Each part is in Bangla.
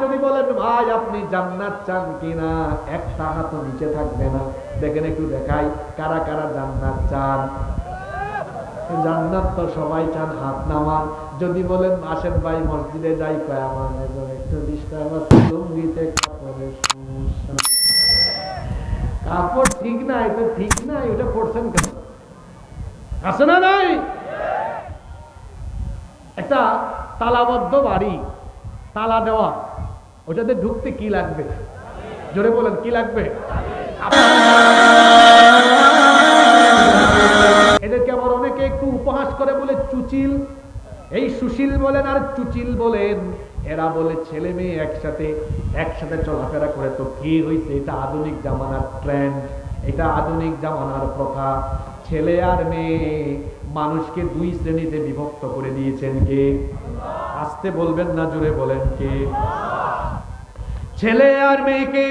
যদি বলেন, ভাই, আপনি জান্নাত চান কিনা? একটা হাত নিচে থাকবে না। দেখেন, একটু দেখাই, কারা কারা জান্নাত চান? জান্নাত তো সবাই চান, হাত নামান। যদি বলেন, আসেন ভাই, মসজিদে যাই। কাপড় ঠিক না, এটা ঠিক না, এটা পড়ছেন কেন? আছে না নাই? একটা তালাবদ্ধ বাড়ি, তালা দেওয়া। ওটাতে ঢুকতে কি লাগবে? জোরে বলেন, কি লাগবে? এদেরকে আবার অনেকে একটু উপহাস করে বলে চুচিল। এই সুশীল বলেন আর চুচিল বলেন, এরা বলে ছেলে মেয়ে একসাথে একসাথে চলাফেরা করে তো কি হয়েছে এটা আধুনিক জামানার ট্রেন্ড এটা আধুনিক জামানার প্রথা। ছেলে আর মেয়ে মানুষকে দুই শ্রেণীতে বিভক্ত করে দিয়েছেন কে? আসতে বলবেন না জুড়ে বলেন কে? ছেলে আর মেয়েকে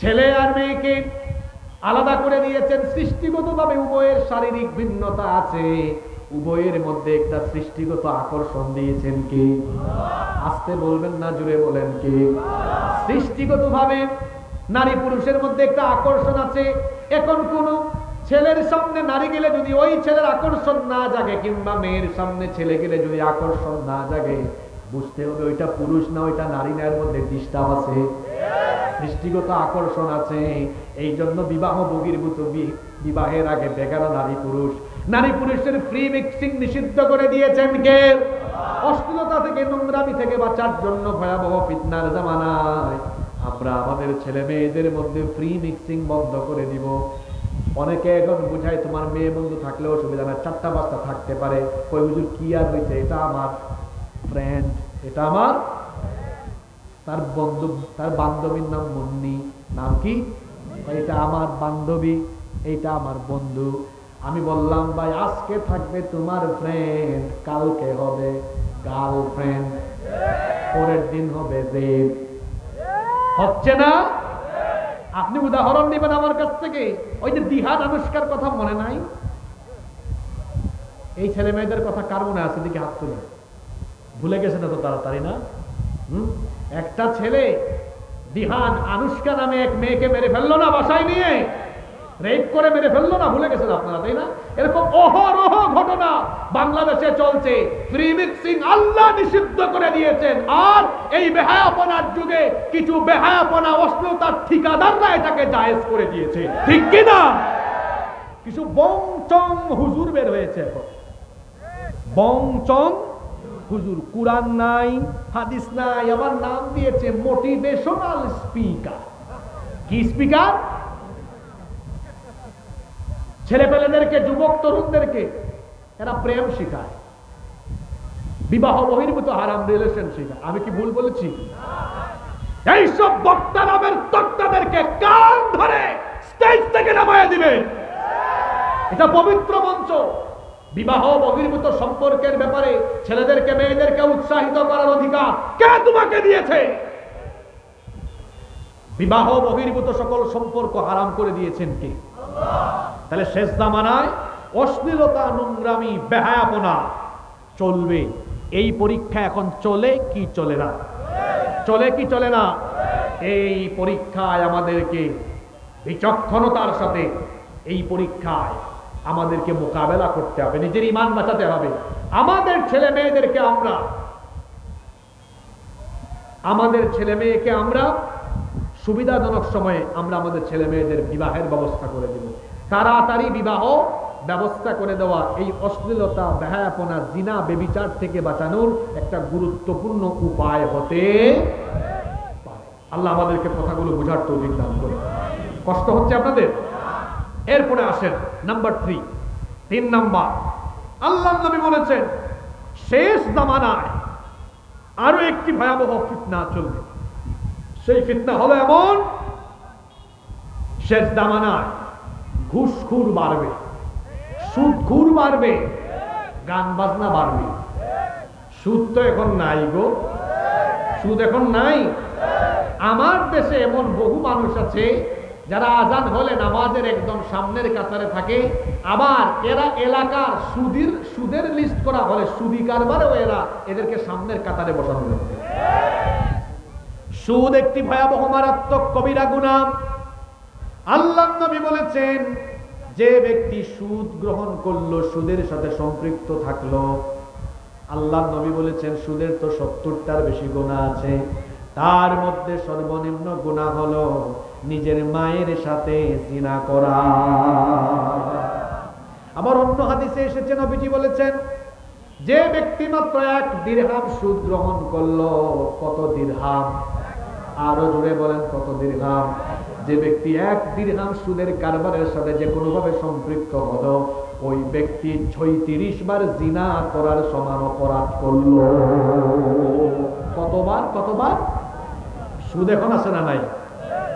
ছেলে আর মেয়েকে আলাদা করে দিয়েছেন। সৃষ্টিগতভাবে উভয়ের শারীরিক ভিন্নতা আছে। উভয়ের মধ্যে একটা সৃষ্টিগত আকর্ষণ দিয়েছেন কি? আসতে বলবেন না জুড়ে বলেন কি? সৃষ্টিগতভাবে নারী পুরুষের মধ্যে একটা আকর্ষণ আছে। এখন কোন ছেলের সামনে নারী গেলে যদি ওই ছেলের আকর্ষণ না জাগে, কিংবা মেয়ের সামনে ছেলে গেলে যদি আকর্ষণ না জাগে বুঝতে হবে ওইটা পুরুষ না, ওইটা নারী নারীর মধ্যে ডিস্টার্ব আছে। সৃষ্টিগত আকর্ষণ আছে। এই জন্য বিবাহ বহির্ভূত বিবাহের আগে বেগারা নারী পুরুষ। নারী পুরুষের ফ্রি মিক্সিং নিষিদ্ধ করে দিয়েছেন কে? অশ্লীলতা থেকে, নোংরামি থেকে বাঁচার জন্য ভয়াবহ ফিতনার জামানায়। আমরা আমাদের ছেলে মেয়েদের মধ্যে ফ্রি মিক্সিং বন্ধ করে দিব। অনেকে এখন বুঝায়, তোমার মেয়ে বন্ধু থাকলে অসুবিধা না চারটা পাঁচটা থাকতে পারে। কই, হুজুর, কি আর হয়েছে এটা আমার ফ্রেন্ড এটা আমার তার বন্ধু, তার বান্ধবীর নাম মুন্নি। নাম কি? এটা আমার বান্ধবী এইটা আমার বন্ধু। আমি বললাম, ভাই, আজকে থাকবে তোমার ফ্রেন্ড কালকে হবে গার্লফ্রেন্ড পরের দিন হবে রেপ হচ্ছে না? আপনি উদাহরণ দিবেন আমার কাছ থেকে? ওই যে দিহান আনুষ্কার কথা মনে নাই? এই ছেলে মেয়েদের কথা কার মনে আছে? দিকে হাত তুলে। ভুলে গেছে না তো তাড়াতাড়ি না? হুম? একটা ছেলে দিহান আনুষ্কা নামে এক মেয়েকে মেরে ফেলল না বাসায় নিয়ে? রেপ করে মেরে ফেলল না? ভুলে গেছেন আপনারা, তাই না? এরকম অহরহ ঘটনা বাংলাদেশে চলছে। মিক্সিং আল্লাহ নিষিদ্ধ করে দিয়েছেন। আর এই বেহায়াপনার যুগে কিছু বেহায়াপনা, অশ্লীলতার ঠিকাদাররা এটাকে জায়েজ করে দিয়েছে। ঠিক কি না? কিছু বং চং হুজুর বের হয়েছে এখন। বং চং হুজুর কোরআন নাই, হাদিস নাই, আবার নাম দিয়েছে মোটিভেশনাল স্পিকার কি স্পিকার ছেলেপেলেদেরকে, যুবক তরুণদেরকে, এরা প্রেম শিখায়। বিবাহ বহির্ভূত হারাম রিলেশন শিখায়। আমি কি ভুল বলেছি? এইসব বক্তা নামের তক্তাদেরকে কান ধরে স্টেজ থেকে নামায় দিবে। এটা পবিত্র মঞ্চ। বিবাহ বহির্ভূত সম্পর্কের ব্যাপারে ছেলেদেরকে, মেয়েদেরকে উৎসাহিত করার অধিকার কে তোমাকে দিয়েছে? বিবাহ বহির্ভূত সকল সম্পর্ক হারাম করে দিয়েছেন কে? তাহলে শেষ জামানায় অশ্লীলতা, নোংরামি, বেহায়াপনা চলবে। এই পরীক্ষা এখন চলে কি চলে না? চলে কি চলে না? এই পরীক্ষায় আমাদেরকে বিচক্ষণতার সাথে এই পরীক্ষায় আমাদেরকে মোকাবেলা করতে হবে, নিজের ইমান বাঁচাতে হবে। আমাদের ছেলে মেয়েদেরকে আমরা, আমাদের ছেলে মেয়েকে আমরা সুবিধাজনক সময়ে আমরা আমাদের ছেলে মেয়েদের বিবাহের ব্যবস্থা করে দেব। তাড়াতাড়ি বিবাহ ব্যবস্থা করে দেওয়া, এই অশ্লীলতা, বেহায়াপনা, জিনা, বেবিচার থেকে বাঁচানোর একটা গুরুত্বপূর্ণ উপায় হতে আল্লাহ আমাদেরকে কথাগুলো বোঝার তৌফিক দান করে কষ্ট হচ্ছে আপনাদের? এরপরে আসেন। নাম্বার থ্রি তিন নাম্বার আল্লাহ নবী বলেছেন, শেষ জামানায় আরও একটি ভয়াবহ ফিতনা চলবে। সেই ফিতনা হলো এমন, শেষ জামানায় ঘুষখুর বাড়বে, সুদখুর বাড়বে গান বাজনা বাড়বে। সুদ তো এখন নাই গো। সুদ এখন নাই। আমার দেশে এমন বহু মানুষ আছে যারা আজান হলে নামাজের একদম সামনের কাতারে থাকে, আবার এরা এলাকার সুদের সুদের লিস্ট করা হলে সুদি কারবারেও এরা এদেরকে সামনের কাতারে বসানো হবে সুদ একটি ভয়াবহ মারাত্মক কবিরা গুনাহ। আল্লাহ নবী বলেছেন, যে ব্যক্তি সুদ গ্রহণ করল, সুদের সাথে সম্পৃক্ত থাকল, আল্লাহ নবী বলেছেন, সুদের তো সত্তরটার বেশি গোনা আছে। তার মধ্যে সর্বনিম্ন গুণা হলো নিজের মায়ের সাথে জিনা করা। আবার অন্য হাদিসে এসেছে, নবীজি বলেছেন, যে ব্যক্তি মাত্র এক দিরহাম সুদ গ্রহণ করল, কত দিরহাম? আরও জুড়ে বলেন, কত দিরহাম? যে ব্যক্তি এক দিরহাম সুদের কারবারের সাথে যে কোনোভাবে সম্পৃক্ত হলো, ওই ব্যক্তি ছয়ত্রিশ বার জিনা করার সমান অপরাধ করল। কতবার? কতবার? সুদ এখন আছে না নাই?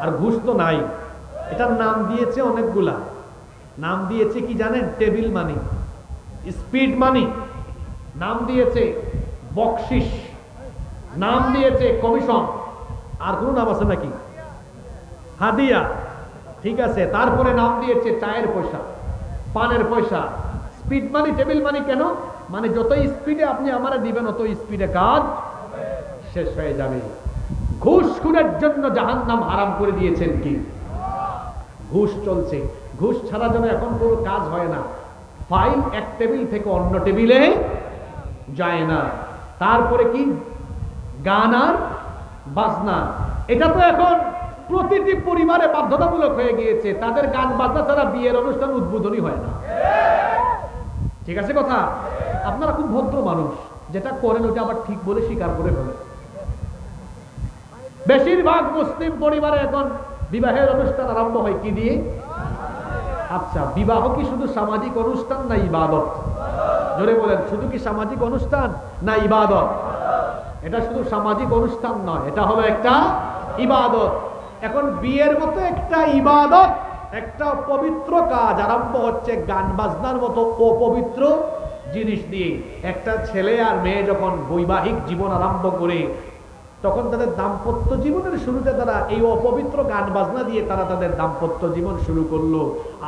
আর ঘুষ তো নাই। এটার নাম দিয়েছে অনেকগুলা। নাম দিয়েছে কি জানেন? Table money. Speed money. নাম দিয়েছে বকশিস। নাম দিয়েছে কমিশন। আর কোনো নাম আছে নাকি? হাদিয়া। ঠিক আছে, তারপরে নাম দিয়েছে চায়ের পয়সা, পানের পয়সা। স্পিড মানি, টেবিল মানি কেন? মানে যত স্পিডে আপনি আমারে দিবেন অত স্পিডে কাজ শেষ হয়ে যাবে। ঘুষ খুনের জন্য জাহান নাম আরাম করে দিয়েছেন কি? ঘুষ চলছে। ঘুষ ছাড়া যেন এখন কোনো কাজ হয় না। ফাইল এক টেবিল থেকে অন্য টেবিলে যায় না। তারপরে কি? গান আর বাজনা। এটা তো এখন প্রতিটি পরিবারে বাধ্যতামূলক হয়ে গিয়েছে। তাদের গান বাজনা ছাড়া বিয়ের অনুষ্ঠান উদ্বোধনী হয় না। ঠিক আছে কথা? আপনারা খুব ভদ্র মানুষ। যেটা করেন ওটা আবার ঠিক বলে স্বীকার করে ফেলেন। বেশিরভাগ মুসলিম পরিবারে এখন বিবাহের অনুষ্ঠান আরম্ভ হয় কি দিয়ে? আচ্ছা বিবাহ কি শুধু সামাজিক অনুষ্ঠান না ইবাদত? জোরে বলেন, শুধু কি সামাজিক অনুষ্ঠান না ইবাদত? এটা শুধু সামাজিক অনুষ্ঠান নয়, এটা হলো একটা ইবাদত। এখন বিয়ের মতো একটা ইবাদত, একটা পবিত্র কাজ আরম্ভ হচ্ছে গান বাজনার মতো অপবিত্র জিনিস দিয়ে একটা ছেলে আর মেয়ে যখন বৈবাহিক জীবন আরম্ভ করে তখন তাদের দাম্পত্য জীবনের শুরুতে তারা এই অপবিত্র গান বাজনা দিয়ে তারা তাদের দাম্পত্য জীবন শুরু করল।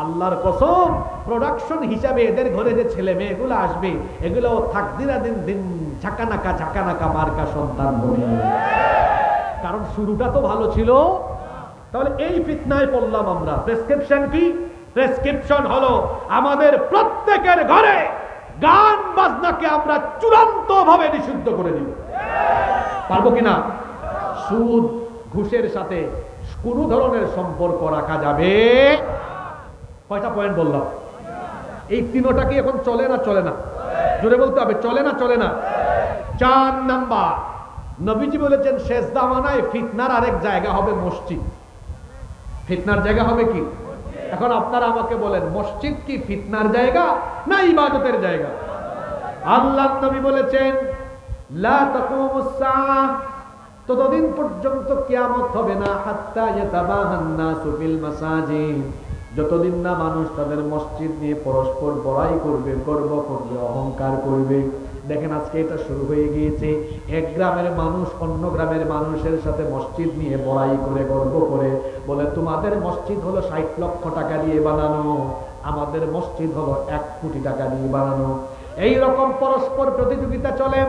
আল্লাহর কসম প্রোডাকশন হিসাবে এদের ঘরে যে ছেলে মেয়েগুলো আসবে, এগুলো থাকদিনা দিন দিন ঝাঁকানাকা ঝাঁকানাকা মার্কা সন্তান হবে কারণ শুরুটা তো ভালো ছিল। তাহলে এই ফিতনায় পড়লাম আমরা। প্রেসক্রিপশন কি? প্রেসক্রিপশন হলো আমাদের প্রত্যেকের ঘরে গান বাজনাকে আমরা চূড়ান্ত ভাবে নিষিদ্ধ করে দিব। পারব কিনা? সুদ, ঘুষের সাথে কোনো ধরনের সম্পর্ক রাখা যাবে কয়টা পয়েন্ট বললাম? এই তিনোটা কি এখন চলে না চলে না? জোরে বলতে হবে, চলে না চলে না? চার নাম্বার, নবীজি বলেছেন শেষ দামানায় ফিতনার আরেক জায়গা হবে মসজিদ। ফিতনার জায়গা হবে কি? এখন আপনারা আমাকে বলেন, মসজিদ কি ফিতনার জায়গা না ইবাদতের জায়গা? আল্লাহ নবী বলেছেন ততদিন পর্যন্ত কিয়ামত হবে না, হাত্তা যতদিন না মানুষ তাদের মসজিদ নিয়ে পরস্পর বড়াই করবে, গর্ব করবে, অহংকার করবে, দেখেন আজকে এটা শুরু হয়ে গিয়েছে, এক গ্রামের মানুষ অন্য গ্রামের মানুষের সাথে মসজিদ নিয়ে বড়াই করে, গর্ব করে, বলে, তোমাদের মসজিদ হলো ষাট লক্ষ টাকা দিয়ে বানানো, আমাদের মসজিদ হলো এক কোটি টাকা দিয়ে বানানো। এই রকম পরস্পর প্রতিযোগিতা চলে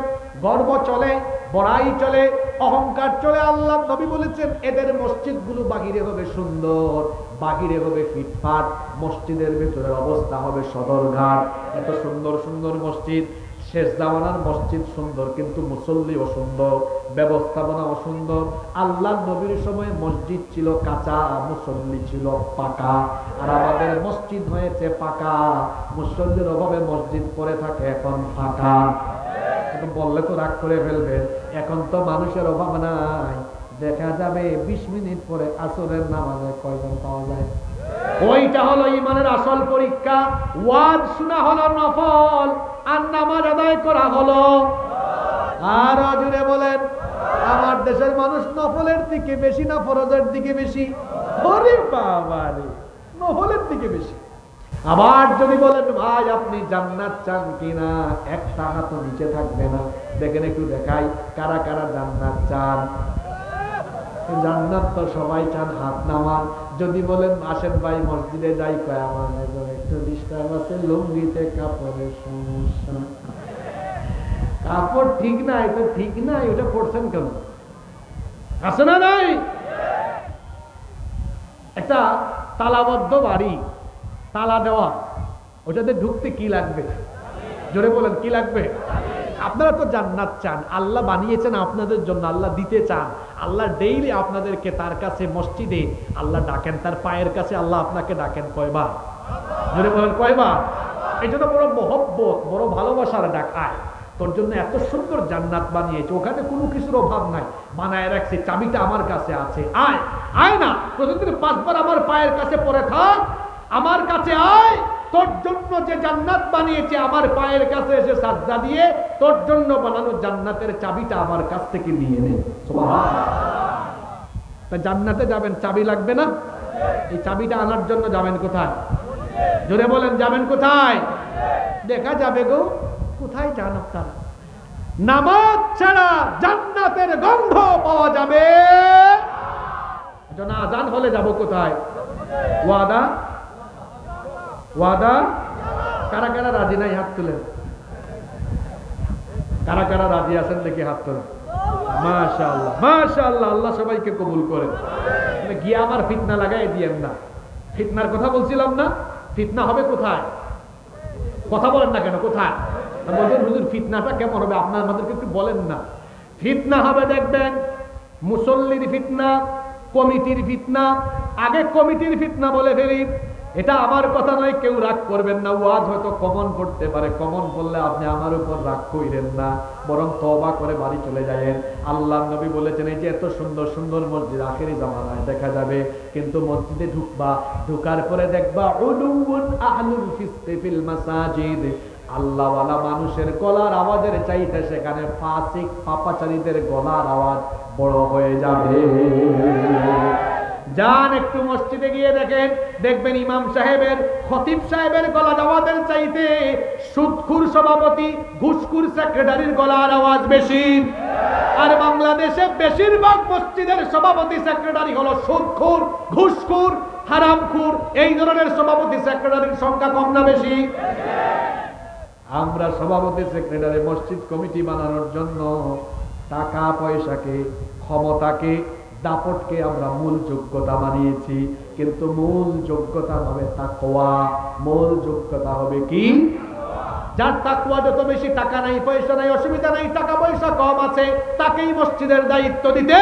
গর্ব চলে, বড়াই চলে, অহংকার চলে। আল্লাহ নবী বলেছেন, এদের মসজিদগুলো বাহিরে হবে সুন্দর, বাহিরে হবে ফিটফাট, মসজিদের ভেতরের অবস্থা হবে সদরঘাট। এত সুন্দর সুন্দর মসজিদ, শেষ জামানার মসজিদ সুন্দর, কিন্তু মুসল্লি অসুন্দর ব্যবস্থাপনা অসুন্দর আল্লাহ নবীর সময় মসজিদ ছিল কাঁচা, মুসল্লি ছিল পাকা। আর আমাদের মসজিদ হয়েছে পাকা। মুসল্লির অভাবে মসজিদ পড়ে থাকে এখন ফাঁকা। বললে তো রাগ করে ফেলবেন এখন তো মানুষের অভাব নাই। দেখা যাবে বিশ মিনিট পরে আসরের নামাজে কয়জন পাওয়া যায়? ওইটা হলো ইমানের আসল পরীক্ষা। ওয়াজ শোনা হলো নফল, আর নামাজ আদায় করা হলো। আর জুড়ে বলেন, আমার দেশের মানুষ নফলের দিকে বেশি না ফরজের দিকে বেশি? বাবা নফলের দিকে বেশি। আবার যদি বলেন, ভাই, আপনি জান্নাত চান কিনা? একটা হাত নিচে থাকবে না। দেখেন একটু দেখাই, কারা কারা জান্নাত চান? জান্নাত তো সবাই চান, হাত নামান। যদি বলেন, আসেন ভাই, মসজিদে যাই। কয় একটু ডিস্টার্ব আছে, লুঙ্গিতে কাপড়ের সমস্যা। কাপড় ঠিক নাই তো ঠিক নাই ওটা পড়ছেন কেন? আছে না নাই? একটা তালাবদ্ধ বাড়ি। তালা দেওয়া, ওটাতে ঢুকতে কি লাগবে? জোরে বলেন, কি লাগবে? আপনারা তো জান্নাত চান, আল্লাহ বানিয়েছেন আপনাদের জন্য, আল্লাহ দিতে চান। আল্লাহ ডেইলি আপনাদেরকে তার কাছে মসজিদে, আল্লাহ ডাকেন, তার পায়ের কাছে আল্লাহ আপনাকে ডাকেন কয়বার? জোরে বলেন, কয়বার? এই জন্য বড় মহব্বত, বড় ভালোবাসার ডাকায় তোর জন্য এত সুন্দর জান্নাত বানিয়েছে, ওখানে কোনো কিছুর অভাব নাই। বানায় রাখছে, চাবিটা আমার কাছে আছে, আয়। আয় না, প্রতিদিন পাঁচবার আমার পায়ের কাছে পড়ে থাক আমার কাছে আয়, তোর জন্য যে জান্নাত বানিয়েছে, আমার পায়ের কাছে এসে সাজদা দিয়ে তোর জন্য বানানো জান্নাতের চাবিটা আমার কাছ থেকে নিয়ে নে। তা জান্নাতে যাবেন, চাবি লাগবে না? এই চাবিটা আনার জন্য যাবেন কোথায়? জোরে বলেন, যাবেন কোথায়? দেখা যাবে গো, কোথায় যান আপনারা? নামাজ ছাড়া জান্নাতের গন্ধ পাওয়া যাবে। আজান হলে যাব কোথায়? ওয়াদা? ওয়াদা? কারা কারা রাজি নাই হাত তুলেন কারা কারা রাজি আছেন দেখি হাত তোলেন। মাশাআল্লাহ মাশাআল্লাহ, আল্লাহ সবাইকে কবুল করেন। গিয়ে আমার ফিতনা লাগাই দিয়েন না। ফিতনার কথা বলছিলাম না, ফিতনা হবে কোথায়? কথা বলেন না কেন, কোথায়? বলছেন, হুজুর, ফিতনাটা কেমন হবে? আপনার আমাদেরকে একটু বলেন না। ফিতনা হবে দেখবেন, মুসল্লির ফিতনা, কমিটির ফিতনা, আগে কমিটির ফিতনা বলে ফেলি। এটা আমার কথা নয়, কেউ রাগ করবেন না। ওয়াজ হয়তো কমন পড়তে পারে। কমন বললে আপনি আমার উপর রাগ কইরেন না, বরং তবা করে বাড়ি চলে যায়েন। আল্লাহ নবী বলেছেন, এই যে এত সুন্দর সুন্দর মসজিদ আখেরি জামানায় দেখা যাবে। কিন্তু মসজিদে ঢুকবা, ঢুকার পরে দেখবা ফিল মাসাজিদ। আল্লাহওয়ালা মানুষের গলার আওয়াজের চাইতে সেখানে ফাসিক, পাপাচারীদের গলার আওয়াজ বড় হয়ে যাবে। যান একটু মসজিদে গিয়ে দেখেন, দেখবেন ইমাম সাহেবের, খতিব সাহেবের গলা আওয়াজের চাইতে সুদখুর সভাপতি, ঘুষখুর সেক্রেটারির গলার আওয়াজ বেশি। আর বাংলাদেশে বেশিরভাগ মসজিদের সভাপতি সেক্রেটারি হলো সুদখুর, ঘুষখুর, হারামখুর, এই ধরনের সভাপতি সেক্রেটারির সংখ্যা কম না বেশি? আমরা সভাপতি সেক্রেটারি মসজিদ কমিটি বানানোর জন্য টাকা পয়সাকে ক্ষমতাকে দাপটকে আমরা মূল যোগ্যতা বানিয়েছি। কিন্তু মূল যোগ্যতা হবে তাকওয়া। মূল যোগ্যতা হবে কি? যার তাকুয়া যত বেশি টাকা নাই, পয়সা নাই, অসুবিধা নাই, টাকা পয়সা কম আছে, তাকেই মসজিদের দায়িত্ব দিতে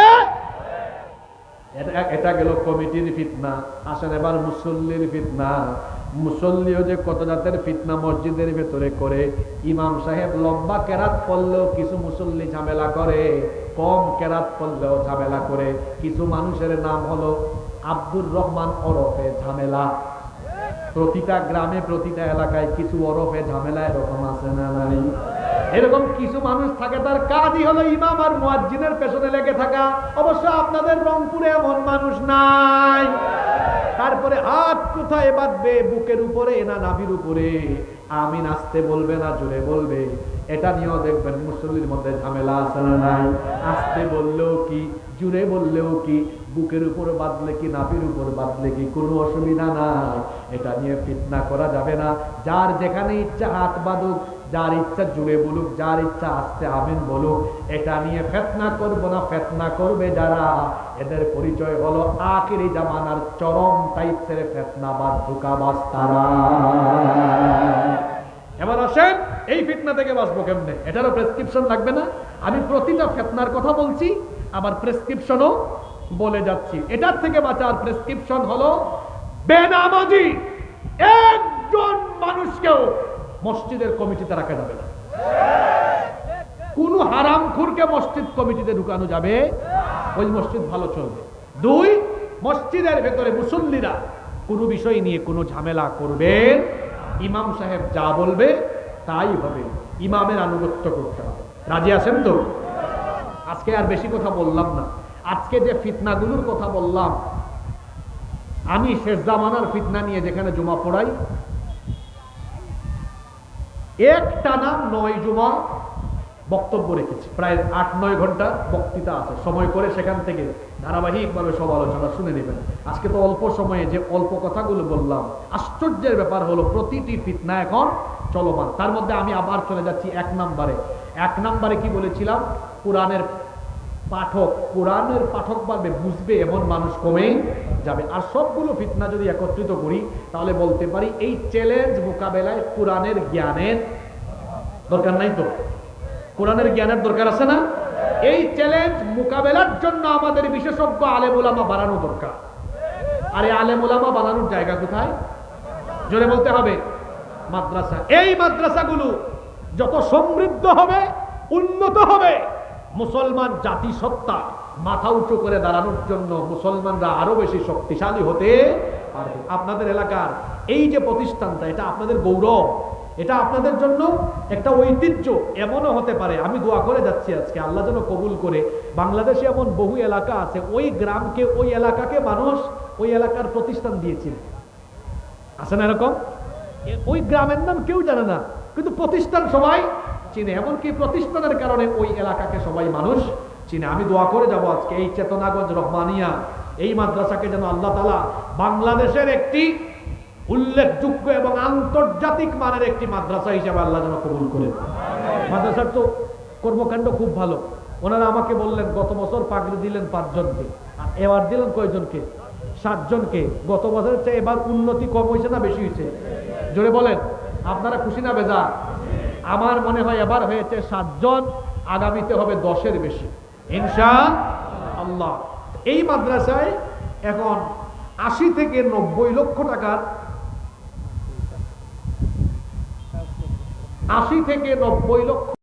এটা গেল কমিটির ফিতনা। আসেন এবার মুসল্লির ফিতনা। মুসল্লিও যে কত জাতের ফিতনা মসজিদের ভেতরে করে, ইমাম সাহেব লম্বা কেরাত পড়লেও কিছু মুসল্লি ঝামেলা করে, কম কেরাত পড়লেও ঝামেলা করে। কিছু মানুষের নাম হলো আব্দুর রহমান ওরফে ঝামেলা। প্রতিটা গ্রামে, প্রতিটা এলাকায় কিছু ওরফে ঝামেলা এরকম আছে না নাই? এরকম কিছু মানুষ থাকে, তার কাজই হলো ইমাম আর মুয়াজ্জিনের পেছনে লেগে থাকা। অবশ্য আপনাদের রংপুরে এমন মানুষ নাই। তারপরে হাত কোথায় বাঁধবে? বুকের উপরে না নাভির উপরে? আমি নাচতে বলবে না, জোরে বলবে। এটা নিয়েও দেখবেন মুসল্লির মধ্যে ঝামেলা আছে না নাই? আসতে বললেও কি জুড়ে বললেও কি, বুকের উপর বাঁধলে কি, নাভির উপর বাঁধলে কি কোনো অসুবিধা নাই? এটা নিয়ে ফিতনা করা যাবে না। যার যেখানে ইচ্ছা হাত বাঁধুক যার ইচ্ছা জুড়ে বলুক, যার ইচ্ছা আসতে আমিন বলুক, এটা নিয়ে ফেতনা করব না, ফেতনা করবে যারা? এদের পরিচয় হলো আখেরি জামানার চরম টাইপসের ফেতনাবাদ ধোকাবাজ তারা। এবার আসেন, এই ফিতনা থেকে বাঁচবো কেমনে? এটারও প্রেসক্রিপশন লাগবে না? আমি প্রতিটা ফেতনার কথা বলছি, আবার প্রেসক্রিপশনও বলে যাচ্ছি। এটার থেকে বাঁচার প্রেসক্রিপশন হলো বেনামাজি। একজন মানুষকেও মসজিদের কমিটিতে রাখা যাবে না কোন হারামখুরকে মসজিদ কমিটিতে ঢুকানো যাবে? ওই মসজিদ ভালো চলবে। দুই, মসজিদের ভেতরে মুসল্লিরা কোনো বিষয় নিয়ে কোনো ঝামেলা করবেন? ইমাম সাহেব যা বলবে তাই হবে। ইমামের আনুগত্য করতে হবে। রাজি আছেন তো? আজকে আর বেশি কথা বললাম না। আজকে যে ফিতনাগুলোর কথা বললাম, আমি শেষ জামানার ফিতনা নিয়ে যেখানে জমা পড়াই এক টানা নয় জুমা বক্তব্য রেখেছি। প্রায় আট, নয় ঘণ্টা বক্তৃতা আছে। সময় করে সেখান থেকে ধারাবাহিকভাবে সব আলোচনা শুনে নেবেন। আজকে তো অল্প সময়ে যে অল্প কথাগুলো বললাম, আশ্চর্যের ব্যাপার হলো প্রতিটি ফিতনা এখন চলমান। তার মধ্যে আমি আবার চলে যাচ্ছি এক নাম্বারে। এক নাম্বারে কি বলেছিলাম? কোরআনের পাঠক, কোরআনের পাঠক পারবে বুঝবে এমন মানুষ কমেই যাবে। আর সবগুলো ফিতনা যদি একত্রিত করি, তাহলে বলতে পারি এই চ্যালেঞ্জ মোকাবেলায় কোরআনের জ্ঞানের দরকার নাই তো? কোরআনের জ্ঞানের দরকার আছে না? এই চ্যালেঞ্জ মোকাবেলার জন্য আমাদের বিশেষজ্ঞ আলেম ওলামা বাড়ানো দরকার। আর এই আলেম ওলামা বানানোর জায়গা কোথায়? জোরে বলতে হবে। মাদ্রাসা। এই মাদ্রাসাগুলো যত সমৃদ্ধ হবে, উন্নত হবে। মুসলমান জাতিসত্তা মাথা উঁচু করে দাঁড়ানোর জন্য মুসলমানরা আরও বেশি শক্তিশালী হতে পারবে আপনাদের এলাকার এই যে প্রতিষ্ঠানটা, এটা আপনাদের গৌরব। এটা আপনাদের জন্য একটা ঐতিহ্য। এমনও হতে পারে, আমি দোয়া করে যাচ্ছি আজকে, আল্লাহ যেন কবুল করে। বাংলাদেশে এমন বহু এলাকা আছে, ওই গ্রামকে, ওই এলাকাকে মানুষ ওই এলাকার প্রতিষ্ঠান দিয়েছিল। আছে না এরকম? ওই গ্রামের নাম কেউ জানে না, কিন্তু প্রতিষ্ঠান সবাই চিনে এমনকি প্রতিষ্ঠানের কারণে ওই এলাকাকে সবাই মানুষ চিনে আমি দোয়া করে যাব আজকে এই চেতনাগঞ্জ রহমানিয়া এই মাদ্রাসাকে যেন আল্লাহ তালা বাংলাদেশের একটি উল্লেখযোগ্য এবং আন্তর্জাতিক মানের একটি মাদ্রাসা হিসেবে আল্লাহ যেন কবুল করে মাদ্রাসার তো কর্মকাণ্ড খুব ভালো। ওনারা আমাকে বললেন গত বছর পাগড়ি দিলেন পাঁচজনকে আর এবার দিলেন কয়জনকে? সাতজনকে। গত বছরের চেয়ে এবার উন্নতি কম হয়েছে না বেশি হয়েছে? জোরে বলেন আপনারা খুশি না বেজা আমার মনে হয় এবার হয়েছে সাতজন, আগামীতে হবে দশের বেশি। ইনশা আল্লাহ। এই মাদ্রাসায় এখন আশি থেকে নব্বই লক্ষ টাকার আশি থেকে নব্বই লক্ষ